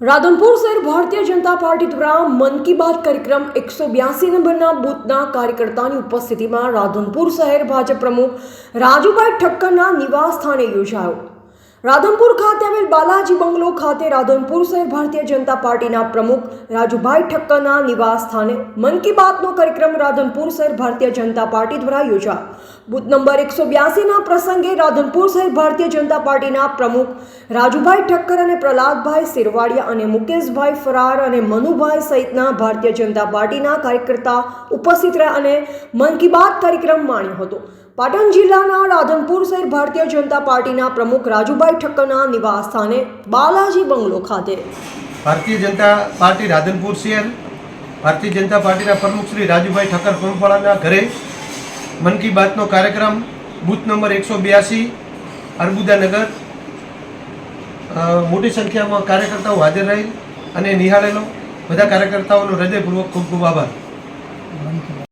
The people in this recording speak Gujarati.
રાધનપુર શહેર ભારતીય જનતા પાર્ટી દ્વારા મન કી બાત કાર્યક્રમ એકસો બ્યાસી નંબરના બૂથના કાર્યકર્તાની ઉપસ્થિતિમાં રાધનપુર શહેર ભાજપ પ્રમુખ રાજુભાઈ ઠક્કરના નિવાસ સ્થાને યોજાયો. રાધનપુર ખાતે આવેલ બાલાજી બંગલો ખાતે રાધનપુર શહેર ભારતીય જનતા પાર્ટીના પ્રમુખ રાજુભાઈ ઠક્કરના નિવાસ સ્થાને મન કી બાતનો કાર્યક્રમ રાધનપુર શહેર ભારતીય જનતા પાર્ટી દ્વારા યોજાયો. બુથ નંબર એકસો બ્યાસીના પ્રસંગે રાધનપુર શહેર ભારતીય જનતા પાર્ટીના પ્રમુખ રાજુભાઈ ઠક્કર અને પ્રહલાદભાઈ સિરવાડિયા અને મુકેશભાઈ ફરાર અને મનુભાઈ સહિતના ભારતીય જનતા પાર્ટીના કાર્યકર્તા ઉપસ્થિત રહ્યા અને મન કી બાત કાર્યક્રમ માણ્યો હતો. પાટણ જિલ્લાના રાધનપુર શહેર ભારતીય જનતા પાર્ટીના પ્રમુખ રાજુભાઈ ઠક્કરના નિવાસ સ્થાને બાલાજી બંગલો ખાતે. ભારતીય જનતા પાર્ટી રાધનપુર શહેર, ભારતીય જનતા પાર્ટીના પ્રમુખ શ્રી રાજુભાઈ ઠક્કર પ્રમુખવાળાના ઘરે મન કી બાતનો કાર્યક્રમ, બૂથ નંબર એકસો બ્યાસી અર્બુદાનગર મોટી સંખ્યામાં કાર્યકર્તાઓ હાજર રહી અને નિહાળેલો. બધા કાર્યકર્તાઓનો હૃદયપૂર્વક ખૂબ ખૂબ આભાર.